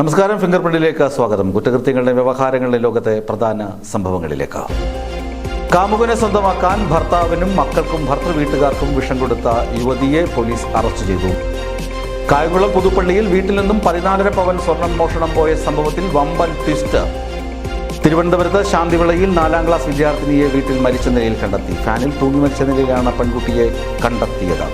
നമസ്കാരം ഫിംഗർ പ്രിന്റിലേക്ക് സ്വാഗതം. കുറ്റകൃത്യങ്ങളുടെ വ്യവഹാരങ്ങളുടെ ലോകത്തെ പ്രധാന സംഭവങ്ങളിലേക്ക്. കാമുകനെ സ്വന്തമാക്കാൻ ഭർത്താവിനും മക്കൾക്കും ഭർത്തൃ വീട്ടുകാർക്കും വിഷം കൊടുത്ത യുവതിയെ പോലീസ് അറസ്റ്റ് ചെയ്തു. കായംകുളം പുതുപ്പള്ളിയിൽ വീട്ടിൽ നിന്നും പതിനാലര പവൻ സ്വർണം മോഷണം പോയ സംഭവത്തിൽ വമ്പൻ ട്വിസ്റ്റ് തിരുവനന്തപുരത്ത് ശാന്തിവിളയിൽ നാലാം ക്ലാസ് വിദ്യാർത്ഥിനിയെ വീട്ടിൽ മരിച്ച നിലയിൽ കണ്ടെത്തി. ഫാനിൽ തൂങ്ങി മരിച്ച നിലയിലാണ് പെൺകുട്ടിയെ കണ്ടെത്തിയത്.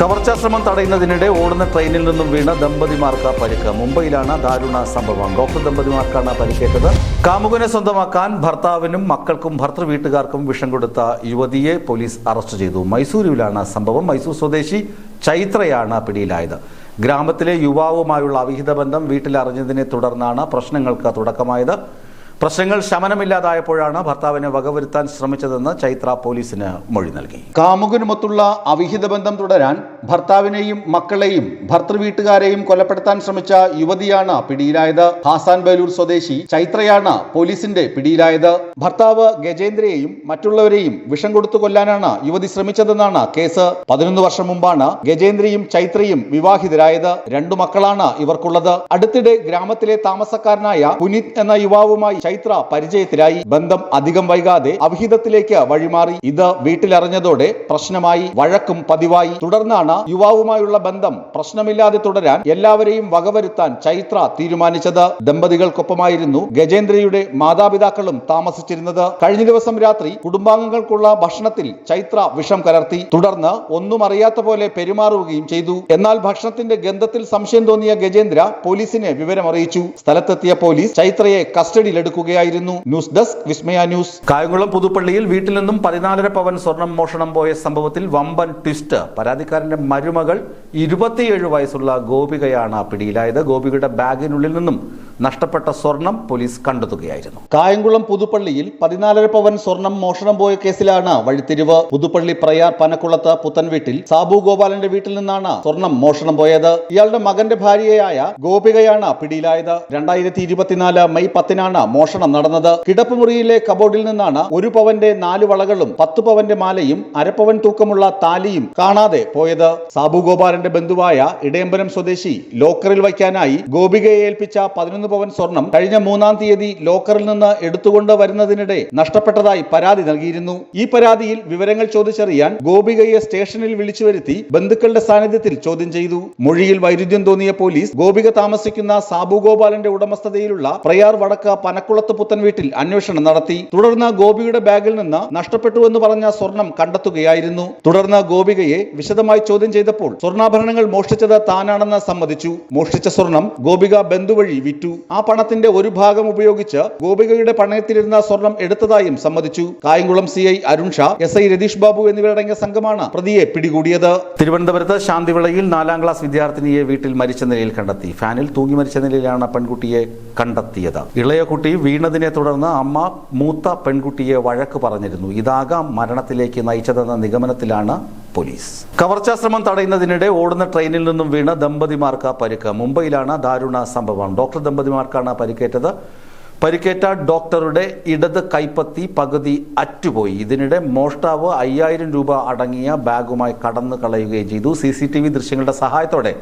കവർച്ചാശ്രമം തടയുന്നതിനിടെ ഓടുന്ന ട്രെയിനിൽ നിന്നും വീണ ദമ്പതിമാർക്ക് പരിക്ക്. മുംബൈയിലാണ് ദാരുണ സംഭവം. ഡോക്ടർ ദമ്പതിമാർക്കാണ് പരിക്കേറ്റത് കാമുകനെ സ്വന്തമാക്കാൻ ഭർത്താവിനും മക്കൾക്കും ഭർത്തൃ വീട്ടുകാർക്കും വിഷം കൊടുത്ത യുവതിയെ പോലീസ് അറസ്റ്റ് ചെയ്തു. മൈസൂരുവിലാണ് സംഭവം. മൈസൂർ സ്വദേശി ചൈത്രയാണ് പിടിയിലായത്. ഗ്രാമത്തിലെ യുവാവുമായുള്ള അവിഹിത ബന്ധം വീട്ടിലറിഞ്ഞതിനെ തുടർന്നാണ് പ്രശ്നങ്ങൾക്ക് തുടക്കമായത്. പ്രശ്നങ്ങൾ ശമനമില്ലാതായപ്പോഴാണ് ഭർത്താവിനെ വകവരുത്താൻ ശ്രമിച്ചതെന്ന് ചൈത്ര പോലീസിന് മൊഴി നൽകി. കാമുകനുമൊത്തുള്ള അവിഹിത ബന്ധം തുടരാൻ ഭർത്താവിനെയും മക്കളെയും ഭർത്തൃവീട്ടുകാരെയും കൊലപ്പെടുത്താൻ ശ്രമിച്ച യുവതിയാണ് പിടിയിലായത്. ഹാസാൻ ബേലൂർ സ്വദേശി ചൈത്രയാണ് പോലീസിന്റെ പിടിയിലായത്. ഭർത്താവ് ഗജേന്ദ്രയെയും മറ്റുള്ളവരെയും വിഷം കൊടുത്തു കൊല്ലാനാണ് യുവതി ശ്രമിച്ചതെന്നാണ് കേസ്. പതിനൊന്ന് വർഷം മുമ്പാണ് ഗജേന്ദ്രയും ചൈത്രയും വിവാഹിതരായത്. രണ്ടു മക്കളാണ് ഇവർക്കുള്ളത്. അടുത്തിടെ ഗ്രാമത്തിലെ താമസക്കാരനായ പുനിത് എന്ന യുവാവുമായി ചൈത്ര പരിചയത്തിലായി. ബന്ധം അധികം വൈകാതെ അവിഹിതത്തിലേക്ക് വഴിമാറി. ഇത് വീട്ടിലറിഞ്ഞതോടെ പ്രശ്നമായി വഴക്കും പതിവായി. തുടർന്നാണ് യുവാവുമായുള്ള ബന്ധം പ്രശ്നമില്ലാതെ തുടരാൻ എല്ലാവരെയും വകവരുത്താൻ ചൈത്ര തീരുമാനിച്ചത്. ദമ്പതികൾക്കൊപ്പമായിരുന്നു ഗജേന്ദ്രയുടെ മാതാപിതാക്കളും താമസിച്ചിരുന്നത്. കഴിഞ്ഞ ദിവസം രാത്രി കുടുംബാംഗങ്ങൾക്കുള്ള ഭക്ഷണത്തിൽ ചൈത്ര വിഷം കലർത്തി. തുടർന്ന് ഒന്നും അറിയാത്ത പോലെ പെരുമാറുകയും ചെയ്തു. എന്നാൽ ഭക്ഷണത്തിന്റെ ഗന്ധത്തിൽ സംശയം തോന്നിയ ഗജേന്ദ്ര പോലീസിനെ വിവരമറിയിച്ചു. സ്ഥലത്തെത്തിയ പോലീസ് ചൈത്രയെ കസ്റ്റഡിയിലെടുക്കുകയായിരുന്നു news desk Vismaya news. Kayamkulam പുതുപ്പള്ളിയിൽ വീട്ടിൽ നിന്നും പതിനാലര പവൻ സ്വർണം മോഷണം പോയ സംഭവത്തിൽ വമ്പൻ ട്വിസ്റ്റ്. പരാതിക്കാരന്റെ മരുമകൾ ഇരുപത്തിയേഴ് വയസ്സുള്ള ഗോപികയാണ് പിടിയിലായത്. ഗോപികയുടെ ബാഗിനുള്ളിൽ നിന്നും നഷ്ടപ്പെട്ട സ്വർണം പോലീസ് കണ്ടെത്തുകയായിരുന്നു. കായംകുളം പുതുപ്പള്ളിയിൽ പതിനാലര പവൻ സ്വർണം മോഷണം പോയ കേസിലാണ് വഴിത്തിരിവ്. പുതുപ്പള്ളി പ്രയാർ പനക്കുളത്ത് പുത്തൻ വീട്ടിൽ സാബു ഗോപാലന്റെ വീട്ടിൽ നിന്നാണ് സ്വർണം മോഷണം പോയത്. ഇയാളുടെ മകന്റെ ഭാര്യയായ ഗോപികയാണ് പിടിയിലായത്. രണ്ടായിരത്തി ഇരുപത്തിനാല് മെയ് പത്തിനാണ് മോഷണം നടന്നത്. കിടപ്പുമുറിയിലെ കബോർഡിൽ നിന്നാണ് ഒരു പവന്റെ നാല് വളകളും പത്ത് പവന്റെ മാലയും അരപ്പവൻ തൂക്കമുള്ള താലിയും കാണാതെ പോയത്. സാബു ഗോപാലന്റെ ബന്ധുവായ ഇടയമ്പലം സ്വദേശി ലോക്കറിൽ വയ്ക്കാനായി ഗോപികയെ ഏൽപ്പിച്ച പതിനൊന്ന് പവൻ സ്വർണം കഴിഞ്ഞ മൂന്നാം തീയതി ലോക്കറിൽ നിന്ന് എടുത്തുകൊണ്ട് വരുന്നതിനിടെ നഷ്ടപ്പെട്ടതായി പരാതി നൽകിയിരുന്നു. ഈ പരാതിയിൽ വിവരങ്ങൾ ചോദിച്ചറിയാൻ ഗോപികയെ സ്റ്റേഷനിൽ വിളിച്ചു വരുത്തി ബന്ധുക്കളുടെ സാന്നിധ്യത്തിൽ ചോദ്യം ചെയ്തു. മൊഴിയിൽ വൈരുദ്ധ്യം തോന്നിയ പോലീസ് ഗോപിക താമസിക്കുന്ന സാബു ഗോപാലന്റെ ഉടമസ്ഥതയിലുള്ള പ്രയാർ വടക്ക പനക്കുളത്ത് പുത്തൻ വീട്ടിൽ അന്വേഷണം നടത്തി. തുടർന്ന് ഗോപിയുടെ ബാഗിൽ നിന്ന് നഷ്ടപ്പെട്ടുവെന്ന് പറഞ്ഞ സ്വർണം കണ്ടെത്തുകയായിരുന്നു. തുടർന്ന് ഗോപികയെ വിശദമായി ചോദ്യം ചെയ്തപ്പോൾ സ്വർണാഭരണങ്ങൾ മോഷ്ടിച്ചത് താനാണെന്ന് സമ്മതിച്ചു. മോഷ്ടിച്ച സ്വർണം ഗോപിക ബന്ധുവഴി വിറ്റു. ആ പണത്തിന്റെ ഒരു ഭാഗം ഉപയോഗിച്ച് ഗോപികയുടെ പണയത്തിലിരുന്ന സ്വർണം എടുത്തതായും സമ്മതിച്ചു. Kayamkulam C I Arun Shah S I Ratheesh Babu എന്നിവരടങ്ങിയ സംഘമാണ് പ്രതിയെ പിടികൂടിയത്. തിരുവനന്തപുരത്ത് ശാന്തിവിളയിൽ നാലാം ക്ലാസ് വിദ്യാർത്ഥിനിയെ വീട്ടിൽ മരിച്ച നിലയിൽ കണ്ടെത്തി. ഫാനിൽ തൂങ്ങി മരിച്ച നിലയിലാണ് പെൺകുട്ടിയെ കണ്ടെത്തിയത്. ഇളയ കുട്ടി വീണതിനെ തുടർന്ന് അമ്മ മൂത്ത പെൺകുട്ടിയെ വഴക്ക് പറഞ്ഞിരുന്നു. ഇതാകാം മരണത്തിലേക്ക് നയിച്ചതെന്ന നിഗമനത്തിലാണ് പോലീസ്. കവർച്ചാശ്രമം തടയുന്നതിനിടെ ഓടുന്ന ട്രെയിനിൽ നിന്നും വീണ ദമ്പതിമാർക്ക് പരിക്ക്. മുംബൈയിലാണ് ദാരുണ സംഭവം. ഡോക്ടർ ദമ്പതിമാർക്കാണ് പരിക്കേറ്റത്. പരിക്കേറ്റ ഡോക്ടറുടെ ഇടത് കൈപ്പത്തി പകുതി അറ്റുപോയി. ഇതിനിടെ മോഷ്ടാവ് അയ്യായിരം രൂപ അടങ്ങിയ ബാഗുമായി കടന്നു കളയുകയും ചെയ്തു. സി സി ടി വി ദൃശ്യങ്ങളുടെ സഹായത്തോടെ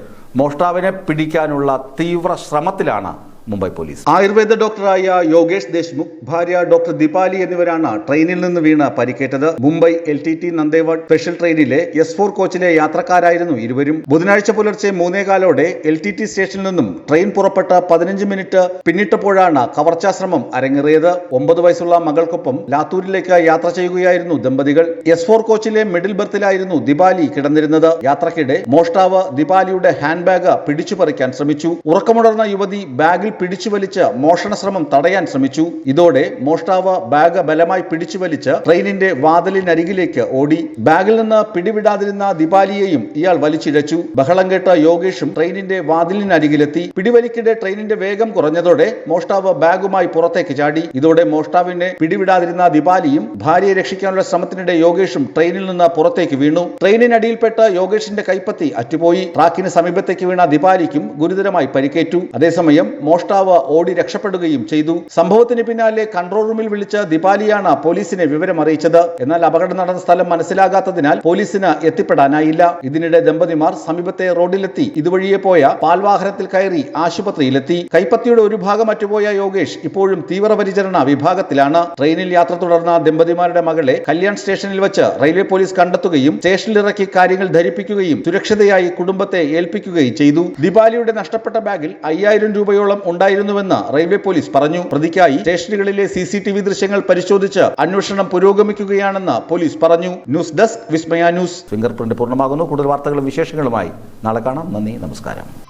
മോഷ്ടാവിനെ പിടിക്കാനുള്ള തീവ്ര ശ്രമത്തിലാണ് മുംബൈ പോലീസ്. ആയുർവേദ ഡോക്ടറായ യോഗേഷ് ദേശ്മുഖ് ഭാര്യ ഡോക്ടർ ദീപാലി എന്നിവരാണ് ട്രെയിനിൽ നിന്ന് വീണ് പരിക്കേറ്റത്. Mumbai L T T നന്ദേവാഡ് special ട്രെയിനിലെ എസ് ഫോർ കോച്ചിലെ യാത്രക്കാരായിരുന്നു ഇരുവരും. ബുധനാഴ്ച പുലർച്ചെ മൂന്നേകാലോടെ എൽ ടി ടി സ്റ്റേഷനിൽ നിന്നും ട്രെയിൻ പുറപ്പെട്ട പതിനഞ്ച് മിനിറ്റ് പിന്നിട്ടപ്പോഴാണ് കവർച്ചാശ്രമം അരങ്ങേറിയത്. ഒമ്പത് വയസ്സുള്ള മകൾക്കൊപ്പം ലാത്തൂരിലേക്ക് യാത്ര ചെയ്യുകയായിരുന്നു ദമ്പതികൾ. എസ് ഫോർ കോച്ചിലെ മിഡിൽ ബർത്തിലായിരുന്നു ദീപാലി കിടന്നിരുന്നത്. യാത്രക്കിടെ മോഷ്ടാവ് ദീപാലിയുടെ ഹാൻഡ് ബാഗ് പിടിച്ചു പറിക്കാൻ ശ്രമിച്ചു. ഉറക്കമുണർന്ന യുവതി ബാഗിൽ പിടിച്ചു വലിച്ച് മോഷണ ശ്രമം തടയാൻ ശ്രമിച്ചു. ഇതോടെ മോഷ്ടാവ് ബാഗ് ബലമായി പിടിച്ചു വലിച്ച് ട്രെയിനിന്റെ വാതിലിനരികിലേക്ക് ഓടി. ബാഗിൽ നിന്ന് പിടിവിടാതിരുന്ന ദിപാലിയെയും ഇയാൾ വലിച്ചിഴച്ചു. ബഹളം കേട്ട യോഗേഷും ട്രെയിനിന്റെ വാതിലിനരികിലെത്തി. പിടിവലിക്കിടെ ട്രെയിനിന്റെ വേഗം കുറഞ്ഞതോടെ മോഷ്ടാവ് ബാഗുമായി പുറത്തേക്ക് ചാടി. ഇതോടെ മോഷ്ടാവിനെ പിടിവിടാതിരുന്ന ദിപാലിയും ഭാര്യയെ രക്ഷിക്കാനുള്ള ശ്രമത്തിനിടെ യോഗേഷും ട്രെയിനിൽ നിന്ന് പുറത്തേക്ക് വീണു. ട്രെയിനിനടിയിൽപ്പെട്ട യോഗേഷിന്റെ കൈപ്പത്തി അറ്റുപോയി. ട്രാക്കിന് സമീപത്തേക്ക് വീണ ദിപാലിക്കും ഗുരുതരമായി പരിക്കേറ്റു. അതേസമയം മോഷണം മോഷ്ടാവ് ഓടി രക്ഷപ്പെടുകയും ചെയ്തു. സംഭവത്തിന് പിന്നാലെ കൺട്രോൾ റൂമിൽ വിളിച്ച ദിപാലിയാണ് പോലീസിനെ വിവരം അറിയിച്ചത്. എന്നാൽ അപകടം നടന്ന സ്ഥലം മനസ്സിലാകാത്തതിനാൽ പോലീസിന് എത്തിപ്പെടാനായില്ല. ഇതിനിടെ ദമ്പതിമാർ സമീപത്തെ റോഡിലെത്തി. ഇതുവഴിയെ പോയ പാൽവാഹനത്തിൽ കയറി ആശുപത്രിയിലെത്തി. കൈപ്പത്തിയുടെ ഒരു ഭാഗം അറ്റുപോയ യോഗേഷ് ഇപ്പോഴും തീവ്രപരിചരണ വിഭാഗത്തിലാണ്. ട്രെയിനിൽ യാത്ര തുടർന്ന ദമ്പതിമാരുടെ മകളെ കല്യാൺ സ്റ്റേഷനിൽ വെച്ച് റെയിൽവേ പോലീസ് കണ്ടെത്തുകയും സ്റ്റേഷനിലിറക്കി കാര്യങ്ങൾ ധരിപ്പിക്കുകയും സുരക്ഷിതയായി കുടുംബത്തെ ഏൽപ്പിക്കുകയും ചെയ്തു. ദീപാലിയുടെ നഷ്ടപ്പെട്ട ബാഗിൽ അയ്യായിരം രൂപയോളം ഉണ്ടായിരുന്നുവെന്ന് റെയിൽവേ പോലീസ് പറഞ്ഞു. പ്രതിക്കായി സ്റ്റേഷനുകളിലെ സി സി ടി വി ദൃശ്യങ്ങൾ പരിശോധിച്ച് അന്വേഷണം പുരോഗമിക്കുകയാണെന്ന് പോലീസ് പറഞ്ഞു. News desk Vismaya news. Finger print പൂർണമാകുന്നു. കൂടുതൽ വാർത്തകളും വിശേഷങ്ങളുമായി നാളെ കാണാം. നന്ദി നമസ്കാരം.